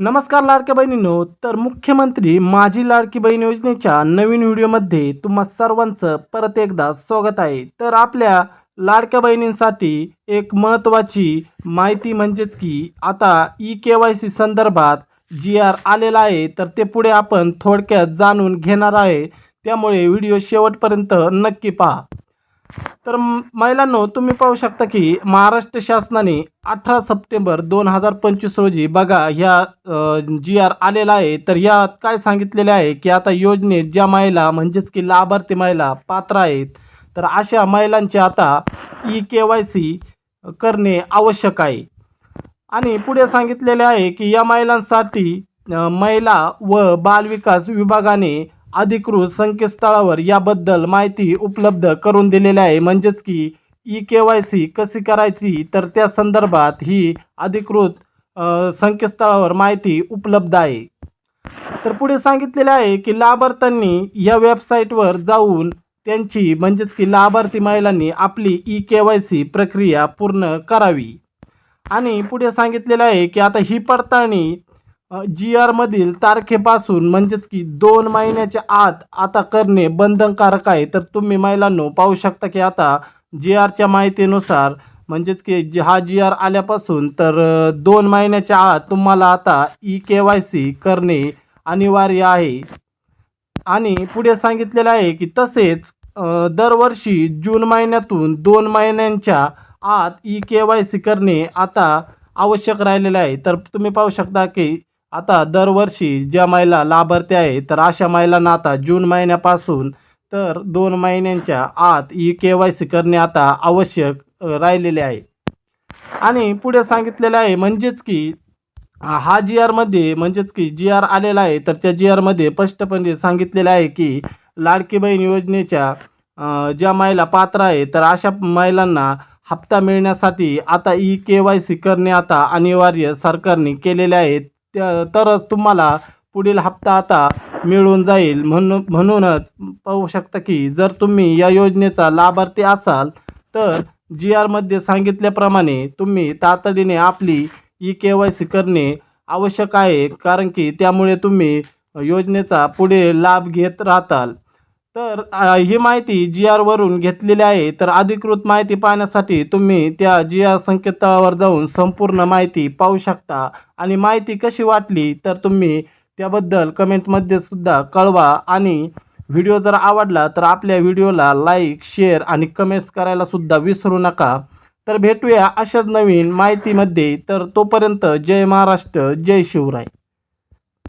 नमस्कार लाडक्या बहिणींनो तर मुख्यमंत्री माझी लाडकी बहीण योजनेच्या नवीन व्हिडिओमध्ये तुम्हा सर्वांचं परत एकदा स्वागत आहे. तर आपल्या लाडक्या बहिणींसाठी एक महत्त्वाची माहिती म्हणजेच की आता ई के वाय सी संदर्भात जी आर आलेला आहे तर ते पुढे आपण थोडक्यात जाणून घेणार आहे. त्यामुळे व्हिडिओ शेवटपर्यंत नक्की पहा. तर महिलांनो तुम्ही पाहू शकता की महाराष्ट्र शासनाने अठरा सप्टेंबर दोन हजार पंचवीस रोजी बघा ह्या जी आर आलेला आहे तर यात काय सांगितलेले आहे की आता योजनेत ज्या महिला म्हणजेच की लाभार्थी महिला पात्र आहेत तर अशा महिलांचे आता ई के वाय सी करणे आवश्यक आहे. आणि पुढे सांगितलेले आहे की या महिलांसाठी महिला व बालविकास विभागाने अधिकृत संकेतस्थळावर याबद्दल माहिती उपलब्ध करून दिलेली आहे. म्हणजेच की ई के वाय सी कशी करायची? तर त्या संदर्भात ही अधिकृत संकेतस्थळावर माहिती उपलब्ध आहे. तर पुढे सांगितलेले आहे की लाभार्थ्यांनी या वेबसाईटवर जाऊन त्यांची म्हणजेच की लाभार्थी महिलांनी आपली ई के वाय सी प्रक्रिया पूर्ण करावी. आणि पुढे सांगितलेलं आहे की आता ही पडताळणी जी आरमधील तारखेपासून म्हणजेच की दोन महिन्याच्या आत आता करणे बंधनकारक आहे. तर तुम्ही महिलांनो पाहू शकता की आता जी आरच्या माहितीनुसार म्हणजेच की जी हा जी आर आल्यापासून तर दोन महिन्याच्या आत तुम्हाला आता ई के वाय सी करणे अनिवार्य आहे. आणि पुढे सांगितलेलं आहे की तसेच दरवर्षी जून महिन्यातून दोन महिन्यांच्या आत ई के वाय सी करणे आता आवश्यक राहिलेलं आहे. तर तुम्ही पाहू शकता की आता दरवर्षी ज्या महिला लाभार्थी आहे तर अशा महिलांना आता जून महिन्यापासून तर दोन महिन्यांच्या आत ई के वाय सी करणे आता आवश्यक राहिलेले आहे. आणि पुढे सांगितलेलं आहे म्हणजेच की हा जी आरमध्ये म्हणजेच की जी आर आलेला आहे तर त्या जी आरमध्ये स्पष्टपणे सांगितलेलं आहे की लाडकी बहीण योजनेच्या ज्या महिला पात्र आहे तर अशा महिलांना हप्ता मिळण्यासाठी आता ई के वाय सी करणे आता अनिवार्य सरकारने केलेले आहेत. तरच तुम्हाला पुढील हप्ता आता मिळून जाईल. म्हणून म्हणूनच पाहू शकता की जर तुम्ही या योजनेचा लाभार्थी असाल तर जी आरमध्ये सांगितल्याप्रमाणे तुम्ही तातडीने आपली ई के वाय सी करणे आवश्यक आहे. कारण की त्यामुळे तुम्ही योजनेचा पुढे लाभ घेत राहताल. तर ही माहिती जी आरवरून घेतलेली आहे. तर अधिकृत माहिती पाहण्यासाठी तुम्ही त्या जी आर संकेतस्थळावर जाऊन संपूर्ण माहिती पाहू शकता. आणि माहिती कशी वाटली तर तुम्ही त्याबद्दल कमेंटमध्ये सुद्धा कळवा. आणि व्हिडिओ जर आवडला तर आपल्या व्हिडिओला लाईक शेअर आणि कमेंट्स करायला सुद्धा विसरू नका. तर भेटूया अशाच नवीन माहितीमध्ये. तर तोपर्यंत जय महाराष्ट्र जय शिवराय.